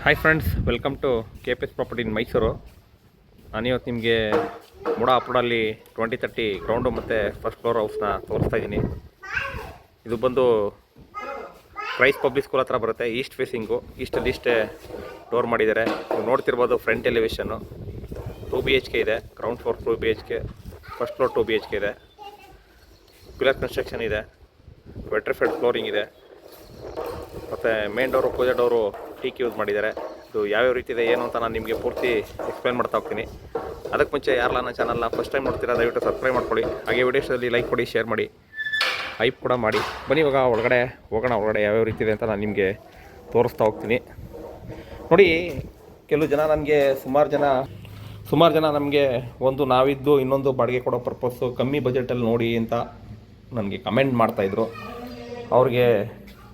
Hi friends welcome to K P S property in Mysuru ನಾನಿವತ್ತು ನಿಮಗೆ ಮುಡ ಅಪ್ಪಡಲ್ಲಿ twenty thirty ground ಮತ್ತು first floor ಹೌಸ್ನ ತೋರಿಸ್ತಾ ಇದ್ದೀನಿ. ಇದು ಬಂದು ಕ್ರೈಸ್ ಪಬ್ಲಿಕ್ ಸ್ಕೂಲ್ ಹತ್ರ ಬರುತ್ತೆ ಈಸ್ಟ್ ಫೇಸಿಂಗು ಈಸ್ಟಲ್ಲಿ ಇಷ್ಟೇ ಡೋರ್ ಮಾಡಿದ್ದಾರೆ. ನೀವು ನೋಡ್ತಿರ್ಬೋದು front elevation two B H K ಇದೆ ground floor two B H K first floor two B H K ಇದೆ. ಪಿಲರ್ ಕನ್ಸ್ಟ್ರಕ್ಷನ್ ಇದೆ ವೆಟ್ರಿಫೈಡ್ ಫ್ಲೋರಿಂಗ್ ಇದೆ. ಮತ್ತು main door pooja door teak use ಮಾಡಿದ್ದಾರೆ. ಇದು ಯಾವ್ಯಾವ ರೀತಿ ಇದೆ, ಏನು ಅಂತ ನಾನು ನಿಮಗೆ ಪೂರ್ತಿ ಎಕ್ಸ್ಪ್ಲೈನ್ ಮಾಡ್ತಾ ಹೋಗ್ತೀನಿ. ಅದಕ್ಕೆ ಮುಂಚೆ ಯಾರಲ್ಲ ನನ್ನ ಚಾನಲ್ನ ಫಸ್ಟ್ ಟೈಮ್ ನೋಡ್ತೀರಾ, ದಯವಿಟ್ಟು ಸಬ್ಸ್ಕ್ರೈಬ್ ಮಾಡ್ಕೊಳ್ಳಿ. ಹಾಗೆ ವಿಡಿಯೋಸಲ್ಲಿ ಲೈಕ್ ಕೊಡಿ ಶೇರ್ ಮಾಡಿ ಹೈಪ್ ಕೂಡ ಮಾಡಿ. ಬನ್ನಿ ಇವಾಗ ಒಳಗಡೆ, ಹೋಗೋಣ ಒಳಗಡೆ ಯಾವ್ಯಾವ ರೀತಿ ಇದೆ ಅಂತ ನಾನು ನಿಮಗೆ ತೋರಿಸ್ತಾ ಹೋಗ್ತೀನಿ. ನೋಡಿ, ಕೆಲವು ಜನ ನನಗೆ ಸುಮಾರು ಜನ ಸುಮಾರು ಜನ ನಮಗೆ ಒಂದು ನಾವಿದ್ದು, ಇನ್ನೊಂದು ಬಾಡಿಗೆ ಕೊಡೋ ಪರ್ಪಸ್ಸು ಕಮ್ಮಿ ಬಜೆಟಲ್ಲಿ ನೋಡಿ ಅಂತ ನನಗೆ ಕಮೆಂಟ್ ಮಾಡ್ತಾಯಿದ್ರು ಅವ್ರಿಗೆ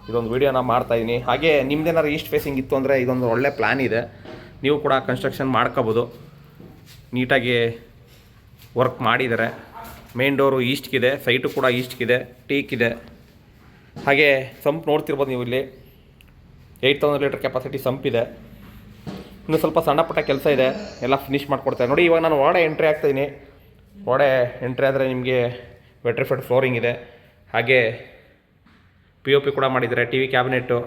ಇದೊಂದು ವೀಡಿಯೋನ ಮಾಡ್ತಾಯಿದ್ದೀನಿ ಹಾಗೆ ನಿಮ್ದೇನಾದ್ರು ಈಸ್ಟ್ ಫೇಸಿಂಗ್ ಇತ್ತು ಅಂದರೆ ಇದೊಂದು ಒಳ್ಳೆ ಪ್ಲ್ಯಾನ್ ಇದೆ. ನೀವು ಕೂಡ ಕನ್ಸ್ಟ್ರಕ್ಷನ್ ಮಾಡ್ಕೋಬೋದು. ನೀಟಾಗಿ ವರ್ಕ್ ಮಾಡಿದ್ದಾರೆ ಮೇನ್ ಡೋರು ಈಸ್ಟ್ಗಿದೆ ಸೈಟು ಕೂಡ ಈಸ್ಟ್ಗಿದೆ ಟೀಕ್ ಇದೆ. ಹಾಗೆ ಸಂಪ್ ನೋಡ್ತಿರ್ಬೋದು ನೀವು ಇಲ್ಲಿ. Eight thousand litre capacity sump ಇದೆ. ಇನ್ನು ಸ್ವಲ್ಪ ಸಣ್ಣ ಪುಟ್ಟ ಕೆಲಸ ಇದೆ. ಎಲ್ಲ ಫಿನಿಷ್ ಮಾಡಿಕೊಡ್ತಾರೆ ನೋಡಿ, ಇವಾಗ ನಾನು ಒಳಗಡೆ ಎಂಟ್ರಿ ಆಗ್ತಾಯಿದ್ದೀನಿ ಒಳಗಡೆ ಎಂಟ್ರಿ ಆದರೆ ನಿಮಗೆ ವೆಟ್ರಿಫೈಡ್ ಫ್ಲೋರಿಂಗ್ ಇದೆ. ಹಾಗೆ ಪಿ ಒ ಪಿ ಕೂಡ ಮಾಡಿದ್ದಾರೆ ಟಿ ವಿ ಕ್ಯಾಬಿನೆಟ್ಟು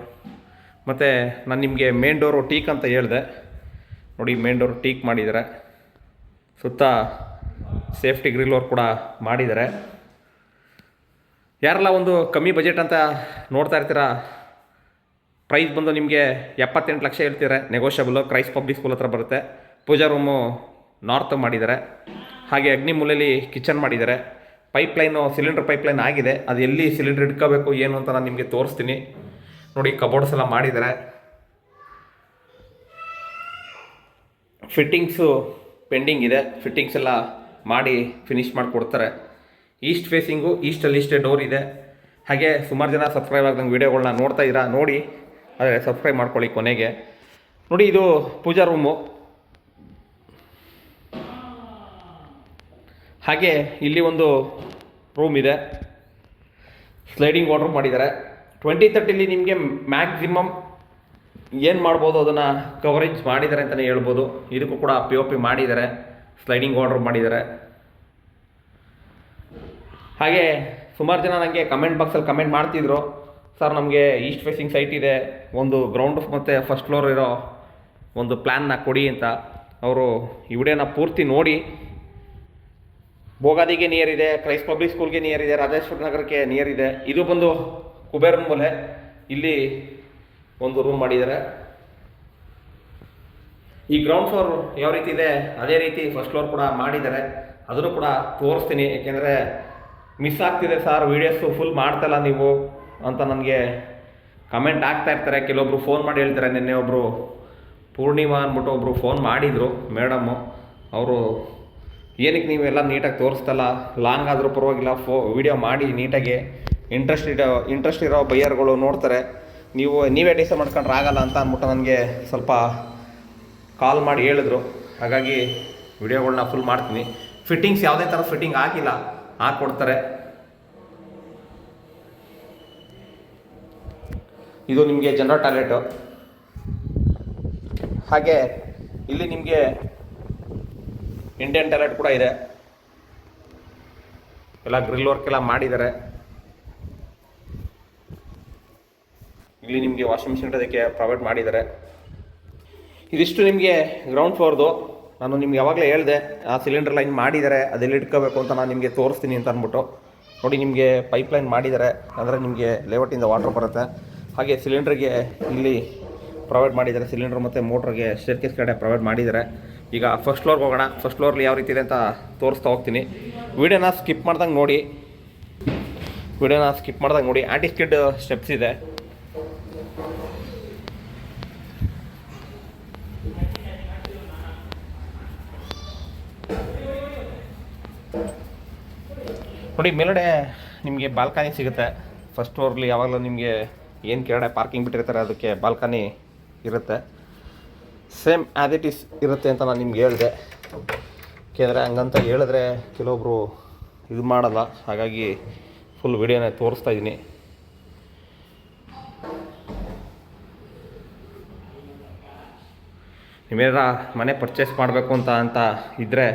ಮತ್ತು ನಾನು ನಿಮಗೆ ಮೇನ್ ಡೋರು ಟೀಕ್ ಅಂತ ಹೇಳಿದೆ. ನೋಡಿ ಮೇನ್ ಡೋರು ಟೀಕ್ ಮಾಡಿದ್ದಾರೆ. ಸುತ್ತ ಸೇಫ್ಟಿ ಗ್ರಿಲ್ ವರ್ಕ್ ಕೂಡ ಮಾಡಿದ್ದಾರೆ. ಯಾರೆಲ್ಲ ಒಂದು ಕಮ್ಮಿ ಬಜೆಟ್ ಅಂತ ನೋಡ್ತಾ ಇರ್ತೀರಾ? ಪ್ರೈಸ್ ಬಂದು ನಿಮಗೆ ಎಪ್ಪತ್ತೆಂಟು ಲಕ್ಷ ಹೇಳ್ತಿದ್ದಾರೆ ನೆಗೋಷಿಯಬಲು ಕ್ರೈಸ್ ಪಬ್ಲಿಕ್ ಸ್ಕೂಲ್ ಹತ್ರ ಬರುತ್ತೆ. ಪೂಜಾ ರೂಮು ನಾರ್ತ್ ಮಾಡಿದ್ದಾರೆ. ಹಾಗೆ ಅಗ್ನಿ ಮೂಲೆಯಲ್ಲಿ ಕಿಚನ್ ಮಾಡಿದ್ದಾರೆ. ಪೈಪ್ಲೈನು, ಸಿಲಿಂಡರ್ ಪೈಪ್ಲೈನ್ ಆಗಿದೆ. ಅದು ಎಲ್ಲಿ ಸಿಲಿಂಡರ್ ಇಟ್ಕೋಬೇಕು, ಏನು ಅಂತ ನಾನು ನಿಮಗೆ ತೋರಿಸ್ತೀನಿ. ನೋಡಿ, ಕಬೋರ್ಡ್ಸ್ ಎಲ್ಲ ಮಾಡಿದ್ದಾರೆ. ಫಿಟ್ಟಿಂಗ್ಸು ಪೆಂಡಿಂಗ್ ಇದೆ. ಫಿಟ್ಟಿಂಗ್ಸ್ ಎಲ್ಲ ಮಾಡಿ ಫಿನಿಶ್ ಮಾಡಿಕೊಡ್ತಾರೆ. ಈಸ್ಟ್ ಫೇಸಿಂಗು ಈಸ್ಟಲ್ಲಿ ಇಷ್ಟೇ ಡೋರ್ ಇದೆ. ಹಾಗೆ ಸುಮಾರು ಜನ ಸಬ್ಸ್ಕ್ರೈಬ್ ಆಗ್ದಂಗೆ ವೀಡಿಯೋಗಳನ್ನ ನೋಡ್ತಾ ಇದ್ದೀರಾ, ನೋಡಿ. ಆದರೆ ಸಬ್ಸ್ಕ್ರೈಬ್ ಮಾಡ್ಕೊಳ್ಳಿ ಕೊನೆಗೆ. ನೋಡಿ, ಇದು ಪೂಜಾ ರೂಮು. ಹಾಗೆ ಇಲ್ಲಿ ಒಂದು ರೂಮ್ ಇದೆ. ಸ್ಲೈಡಿಂಗ್ ವಾಟರ್ ಮಾಡಿದ್ದಾರೆ. ಟ್ವೆಂಟಿ ತರ್ಟಿಲಿ ನಿಮಗೆ ಮ್ಯಾಕ್ಸಿಮಮ್ ಏನು ಮಾಡ್ಬೋದು ಅದನ್ನು ಕವರೇಜ್ ಮಾಡಿದ್ದಾರೆ ಅಂತಲೇ ಹೇಳ್ಬೋದು. ಇದಕ್ಕೂ ಕೂಡ ಪಿ ಒ ಪಿ ಮಾಡಿದ್ದಾರೆ. ಸ್ಲೈಡಿಂಗ್ ವಾಟರ್ ಮಾಡಿದ್ದಾರೆ. ಹಾಗೆ ಸುಮಾರು ಜನ ನನಗೆ ಕಮೆಂಟ್ ಬಾಕ್ಸಲ್ಲಿ ಕಮೆಂಟ್ ಮಾಡ್ತಿದ್ರು. ಸರ್ ನಮಗೆ ಈಸ್ಟ್ ಫೇಸಿಂಗ್ ಸೈಟ್ ಇದೆ. ಒಂದು ಗ್ರೌಂಡ್ ಮತ್ತು ಫಸ್ಟ್ ಫ್ಲೋರ್ ಇರೋ ಒಂದು ಪ್ಲ್ಯಾನ್ನ ಕೊಡಿ ಅಂತ. ಅವರು ಈ ಪೂರ್ತಿ ನೋಡಿ. ಬೋಗಾದಿಗೆ ನಿಯರ್ ಇದೆ ಕ್ರೈಸ್ಟ್ ಪಬ್ಲಿಕ್ ಸ್ಕೂಲ್ಗೆ ನಿಯರ್ ಇದೆ ರಾಜೇಶ್ವರ ನಗರಕ್ಕೆ ನಿಯರ್ ಇದೆ ಇದು ಬಂದು ಕುಬೇರ್ ಮೂಲೆ ಇಲ್ಲಿ ಒಂದು ರೂಮ್ ಮಾಡಿದ್ದಾರೆ. ಈ ಗ್ರೌಂಡ್ ಫ್ಲೋರ್ ಯಾವ ರೀತಿ ಇದೆ? ಅದೇ ರೀತಿ ಫಸ್ಟ್ ಫ್ಲೋರ್ ಕೂಡ ಮಾಡಿದ್ದಾರೆ. ಅದನ್ನು ಕೂಡ ತೋರಿಸ್ತೀನಿ, ಏಕೆಂದರೆ ಮಿಸ್ ಆಗ್ತಿದೆ ಸರ್ ವೀಡಿಯೋಸು ಫುಲ್ ಮಾಡ್ತಲ್ಲ ನೀವು ಅಂತ ನನಗೆ ಕಮೆಂಟ್ ಆಗ್ತಾ ಇರ್ತಾರೆ. ಕೆಲವೊಬ್ರು ಫೋನ್ ಮಾಡಿ ಹೇಳ್ತಾರೆ, ನಿನ್ನೆ ಒಬ್ಬರು ಪೂರ್ಣಿಮಾ ಅಂದ್ಬಿಟ್ಟು ಒಬ್ಬರು ಫೋನ್ ಮಾಡಿದರು ಮೇಡಮ್ಮು ಅವರು ಏನಕ್ಕೆ ನೀವೆಲ್ಲ ನೀಟಾಗಿ ತೋರಿಸ್ತಲ್ಲ ಲಾಂಗ್ ಆದರೂ ಪರವಾಗಿಲ್ಲ, ಫೋ ವಿಡಿಯೋ ಮಾಡಿ ನೀಟಾಗಿ. ಇಂಟ್ರೆಸ್ಟ್ ಇರೋ ಇಂಟ್ರೆಸ್ಟ್ ಇರೋ ಬೈಯರ್ಗಳು ನೋಡ್ತಾರೆ. ನೀವು, ನೀವೇ ಡಿಸೈಡ್ ಮಾಡ್ಕೊಂಡ್ರೆ ಆಗಲ್ಲ ಅಂತ ಅಂದ್ಬಿಟ್ಟು ನನಗೆ ಸ್ವಲ್ಪ ಕಾಲ್ ಮಾಡಿ ಹೇಳಿದ್ರು. ಹಾಗಾಗಿ ವಿಡಿಯೋಗಳನ್ನ ಫುಲ್ ಮಾಡ್ತೀನಿ. ಫಿಟ್ಟಿಂಗ್ಸ್ ಯಾವುದೇ ಥರ ಫಿಟ್ಟಿಂಗ್ ಆಗಿಲ್ಲ, ಹಾಕ್ಕೊಡ್ತಾರೆ. ಇದು ನಿಮಗೆ ಜನರಲ್ ಟಾಯ್ಲೆಟು ಹಾಗೆ, ಇಲ್ಲಿ ನಿಮಗೆ ಇಂಡಿಯನ್ ಟಾಯ್ಲೆಟ್ ಕೂಡ ಇದೆ. ಎಲ್ಲ ಗ್ರಿಲ್ ವರ್ಕ್ ಎಲ್ಲ ಮಾಡಿದ್ದಾರೆ. ಇಲ್ಲಿ ನಿಮಗೆ ವಾಷಿಂಗ್ ಮಿಷಿನ್ ಅದಕ್ಕೆ ಪ್ರೊವೈಡ್ ಮಾಡಿದ್ದಾರೆ. ಇದಿಷ್ಟು ನಿಮಗೆ ಗ್ರೌಂಡ್ ಫ್ಲೋರ್ದು ನಾನು ನಿಮ್ಗೆ ಯಾವಾಗಲೇ ಹೇಳಿದೆ, ಆ ಸಿಲಿಂಡರ್ ಲೈನ್ ಮಾಡಿದ್ದಾರೆ ಅದೆಲ್ಲಿ ಇಟ್ಕೋಬೇಕು ಅಂತ ನಾನು ನಿಮಗೆ ತೋರಿಸ್ತೀನಿ ಅಂತ ಅಂದ್ಬಿಟ್ಟು. ನೋಡಿ, ನಿಮಗೆ ಪೈಪ್ ಲೈನ್ ಮಾಡಿದ್ದಾರೆ, ಅಂದರೆ ನಿಮಗೆ ಲೇಔಟಿಂದ ವಾಟರ್ ಬರುತ್ತೆ. ಹಾಗೆ ಸಿಲಿಂಡ್ರಿಗೆ ಇಲ್ಲಿ ಪ್ರೊವೈಡ್ ಮಾಡಿದ್ದಾರೆ ಸಿಲಿಂಡರ್ ಮತ್ತು ಮೋಟ್ರಿಗೆ ಸ್ಟೇರ್ಕೇಸ್ ಕಡೆ ಪ್ರೊವೈಡ್ ಮಾಡಿದ್ದಾರೆ. ಈಗ ಫಸ್ಟ್ ಫ್ಲೋರ್ಗೆ ಹೋಗೋಣ. ಫಸ್ಟ್ ಫ್ಲೋರ್ಲಿ ಯಾವ ರೀತಿ ಇದೆ ಅಂತ ತೋರಿಸ್ತಾ ಹೋಗ್ತೀನಿ. ವೀಡಿಯೋನ ಸ್ಕಿಪ್ ಮಾಡ್ದಂಗೆ ನೋಡಿ. ವೀಡಿಯೋನ ಸ್ಕಿಪ್ ಮಾಡ್ದಂಗೆ ನೋಡಿ. ಆ್ಯಂಟಿ ಸ್ಕಿಡ್ ಸ್ಟೆಪ್ಸ್ ಇದೆ. ನೋಡಿ ಮೇಲಡೆ ನಿಮಗೆ ಬಾಲ್ಕನಿ ಸಿಗುತ್ತೆ. ಫಸ್ಟ್ ಫ್ಲೋರ್ಲಿ ಯಾವಾಗಲೂ ನಿಮಗೆ ಏನು ಕೆಳಗಡೆ ಪಾರ್ಕಿಂಗ್ ಬಿಟ್ಟಿರ್ತಾರೆ, ಅದಕ್ಕೆ ಬಾಲ್ಕನಿ ಇರುತ್ತೆ. ಸೇಮ್ ಆ್ಯಸ್ ಇಟ್ ಈಸ್ ಇರುತ್ತೆ ಅಂತ ನಾನು ನಿಮ್ಗೆ ಹೇಳಿದೆ. ಏಕೆಂದರೆ ಹಂಗಂತ ಹೇಳಿದ್ರೆ ಕೆಲವೊಬ್ಬರು ಇದು ಮಾಡಲ್ಲ. ಹಾಗಾಗಿ ಫುಲ್ ವಿಡಿಯೋನೇ ತೋರಿಸ್ತಾ ಇದ್ದೀನಿ. ನೀವೇನಾರ ಮನೆ ಪರ್ಚೇಸ್ ಮಾಡಬೇಕು ಅಂತ ಅಂತ ಇದ್ದರೆ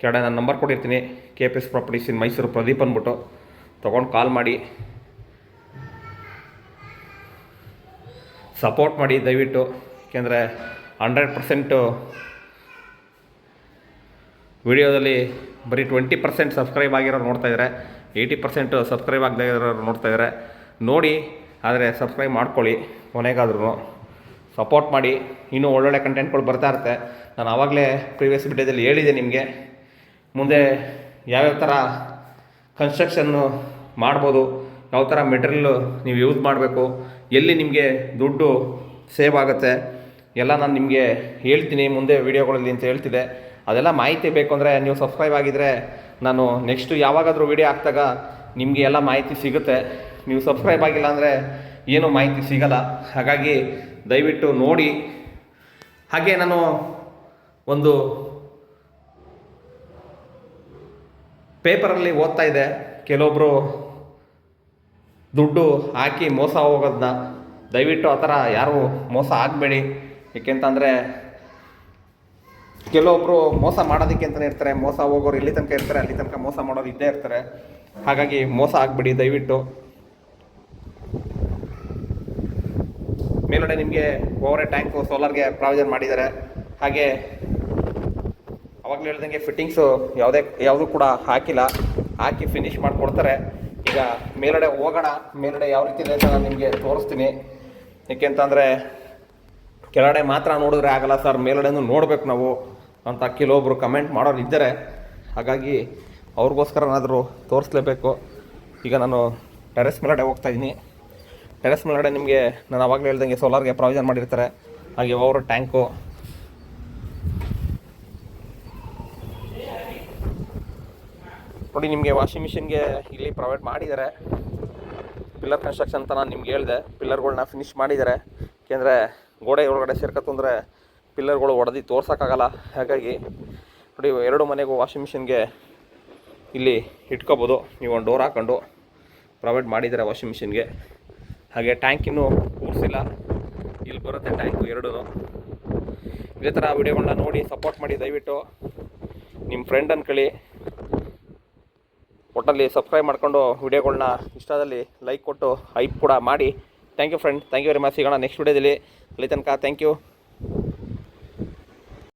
ಕೆಳಗಡೆ ನಾನು ನಂಬರ್ ಕೊಟ್ಟಿರ್ತೀನಿ. K P S properties in Mysuru Pradeep ಅಂದ್ಬಿಟ್ಟು. ತೊಗೊಂಡು ಕಾಲ್ ಮಾಡಿ. ಸಪೋರ್ಟ್ ಮಾಡಿ ದಯವಿಟ್ಟು. ಏಕೆಂದರೆ ಹಂಡ್ರೆಡ್ ಪರ್ಸೆಂಟು ವಿಡಿಯೋದಲ್ಲಿ ಬರೀ ಟ್ವೆಂಟಿ ಪರ್ಸೆಂಟ್ ಸಬ್ಸ್ಕ್ರೈಬ್ ಆಗಿರೋರು ನೋಡ್ತಾ ಇದ್ದಾರೆ, ಏಯ್ಟಿ ಪರ್ಸೆಂಟು ಸಬ್ಸ್ಕ್ರೈಬ್ ಆಗದೇ ಇರೋರು ನೋಡ್ತಾ ಇದ್ದಾರೆ. ನೋಡಿ, ಆದರೆ ಸಬ್ಸ್ಕ್ರೈಬ್ ಮಾಡ್ಕೊಳ್ಳಿ ಕೊನೆಗಾದ್ರೂ ಸಪೋರ್ಟ್ ಮಾಡಿ. ಇನ್ನೂ ಒಳ್ಳೊಳ್ಳೆ ಕಂಟೆಂಟ್ಗಳು ಬರ್ತಾ ಇರುತ್ತೆ. ನಾನು ಆವಾಗಲೇ ಪ್ರೀವಿಯಸ್ ವಿಡಿಯೋದಲ್ಲಿ ಹೇಳಿದೆ ನಿಮಗೆ. ಮುಂದೆ ಯಾವ್ಯಾವ ಥರ ಕನ್ಸ್ಟ್ರಕ್ಷನ್ನು ಮಾಡ್ಬೋದು, ಯಾವ ಥರ ಮೆಟೀರಿಯಲ್ಲು ನೀವು ಯೂಸ್ ಮಾಡಬೇಕು, ಎಲ್ಲಿ ನಿಮಗೆ ದುಡ್ಡು ಸೇವ್ ಆಗುತ್ತೆ ಎಲ್ಲ ನಾನು ನಿಮಗೆ ಹೇಳ್ತೀನಿ, ಮುಂದೆ ವೀಡಿಯೋಗಳಲ್ಲಿ ಅಂತ ಹೇಳ್ತಿದ್ದೆ ಅದೆಲ್ಲ ಮಾಹಿತಿ ಬೇಕು ಅಂದರೆ ನೀವು ಸಬ್ಸ್ಕ್ರೈಬ್ ಆಗಿದ್ದರೆ ನಾನು ನೆಕ್ಸ್ಟು ಯಾವಾಗಾದರೂ ವೀಡಿಯೋ ಹಾಕ್ದಾಗ ನಿಮಗೆ ಎಲ್ಲ ಮಾಹಿತಿ ಸಿಗುತ್ತೆ. ನೀವು ಸಬ್ಸ್ಕ್ರೈಬ್ ಆಗಿಲ್ಲ ಅಂದರೆ ಏನೂ ಮಾಹಿತಿ ಸಿಗಲ್ಲ. ಹಾಗಾಗಿ ದಯವಿಟ್ಟು ನೋಡಿ. ಹಾಗೆ ನಾನು ಒಂದು ಪೇಪರಲ್ಲಿ ಓದ್ತಾ ಇದೆ ಕೆಲವೊಬ್ಬರು ದುಡ್ಡು ಹಾಕಿ ಮೋಸ ಹೋಗೋದನ್ನ. ದಯವಿಟ್ಟು ಆ ಥರ ಯಾರೂ ಮೋಸ ಆಗಬೇಡಿ. ಏಕೆಂತಂದರೆ ಕೆಲವೊಬ್ಬರು ಮೋಸ ಮಾಡೋದಕ್ಕೆ ಅಂತಲೇ ಇರ್ತಾರೆ, ಮೋಸ ಹೋಗೋರು ಇಲ್ಲಿ ತನಕ ಇರ್ತಾರೆ, ಅಲ್ಲಿ ತನಕ ಮೋಸ ಮಾಡೋರು ಇದ್ದೇ ಇರ್ತಾರೆ. ಹಾಗಾಗಿ ಮೋಸ ಆಗಬೇಡಿ, ದಯವಿಟ್ಟು. ಮೇಲ್ಗಡೆ ನಿಮಗೆ ಓವರ್ ಟ್ಯಾಂಕು, ಸೋಲಾರ್ಗೆ ಪ್ರಾವಿಜನ್ ಮಾಡಿದ್ದಾರೆ. ಹಾಗೆ ಅವಾಗಲೇ ಹೇಳ್ದಂಗೆ ಫಿಟ್ಟಿಂಗ್ಸು ಯಾವುದೇ, ಯಾವುದೂ ಕೂಡ ಹಾಕಿಲ್ಲ. ಹಾಕಿ ಫಿನಿಶ್ ಮಾಡಿಕೊಡ್ತಾರೆ. ಈಗ ಮೇಲ್ಗಡೆ ಹೋಗೋಣ, ಮೇಲ್ಗಡೆ ಯಾವ ರೀತಿ ಇದೆ ಅಂತ ನಾನು ನಿಮಗೆ ತೋರಿಸ್ತೀನಿ. ಏಕೆಂತಂದರೆ ಕೆಳಗಡೆ ಮಾತ್ರ ನೋಡಿದ್ರೆ ಆಗಲ್ಲ ಸರ್, ಮೇಲ್ಗಡೆನೂ ನೋಡಬೇಕು ನಾವು ಅಂತ ಕೆಲವೊಬ್ಬರು ಕಮೆಂಟ್ ಮಾಡೋರು ಇದ್ದಾರೆ. ಹಾಗಾಗಿ ಅವ್ರಿಗೋಸ್ಕರ ಏನಾದರೂ ತೋರಿಸ್ಲೇಬೇಕು. ಈಗ ನಾನು ಟೆರೆಸ್ ಮೇಲಡೆ ಹೋಗ್ತಾ ಇದ್ದೀನಿ. ಟೆರೆಸ್ ಮೇಲಡೆ ನಿಮಗೆ ನಾನು ಅವಾಗಲೇ ಹೇಳ್ದಂಗೆ ಸೋಲಾರ್ಗೆ ಪ್ರಾವಿಷನ್ ಮಾಡಿರ್ತಾರೆ. ಹಾಗೆ ಓವರ್ ಟ್ಯಾಂಕು ನೋಡಿ, ನಿಮಗೆ ವಾಷಿಂಗ್ ಮಿಷಿನ್ಗೆ ಇಲ್ಲಿ ಪ್ರೊವೈಡ್ ಮಾಡಿದ್ದಾರೆ. ಪಿಲ್ಲರ್ ಕನ್ಸ್ಟ್ರಕ್ಷನ್ ಅಂತ ನಾನು ನಿಮ್ಗೆ ಹೇಳಿದೆ. ಪಿಲ್ಲರ್ಗಳನ್ನ ಫಿನಿಶ್ ಮಾಡಿದ್ದಾರೆ. ಏಕೆಂದರೆ ಗೋಡೆ ಒಳಗಡೆ ಸೇರ್ಕತ್ತಂದರೆ ಪಿಲ್ಲರ್ಗಳು ಒಡೆದು ತೋರ್ಸೋಕ್ಕಾಗಲ್ಲ. ಹಾಗಾಗಿ ನೋಡಿ, ಎರಡು ಮನೆಗೂ ವಾಷಿಂಗ್ ಮಿಷಿನ್ಗೆ ಇಲ್ಲಿ ಇಟ್ಕೋಬೋದು. ನೀವು ಒಂದು ಡೋರ್ ಹಾಕ್ಕೊಂಡು ಪ್ರೊವೈಡ್ ಮಾಡಿದ್ದಾರೆ ವಾಷಿಂಗ್ ಮಿಷಿನ್ಗೆ. ಹಾಗೆ ಟ್ಯಾಂಕ್ ಇನ್ನೂ ಕೂರಿಸಿಲ್ಲ. ಇಲ್ಲಿ ಬರುತ್ತೆ ಟ್ಯಾಂಕು ಎರಡೂ ಇದೇ ಥರ ವಿಡಿಯೋಗಳನ್ನ ನೋಡಿ ಸಪೋರ್ಟ್ ಮಾಡಿ ದಯವಿಟ್ಟು ನಿಮ್ಮ ಫ್ರೆಂಡ್ ಅನ್ಕೊಳ್ಳಿ. ಒಟ್ಟಲ್ಲಿ ಸಬ್ಸ್ಕ್ರೈಬ್ ಮಾಡ್ಕೊಂಡು ವಿಡಿಯೋಗಳನ್ನ ಇಷ್ಟದಲ್ಲಿ ಲೈಕ್ ಕೊಟ್ಟು ಹೈಪ್ ಕೂಡ ಮಾಡಿ. Thank you friend thank you very much ಸಿಗೋಣ ನೆಕ್ಸ್ಟ್ ವಿಡಿಯೋದಲ್ಲಿ. ಅಲ್ಲಿ ತನಕ ಥ್ಯಾಂಕ್ ಯು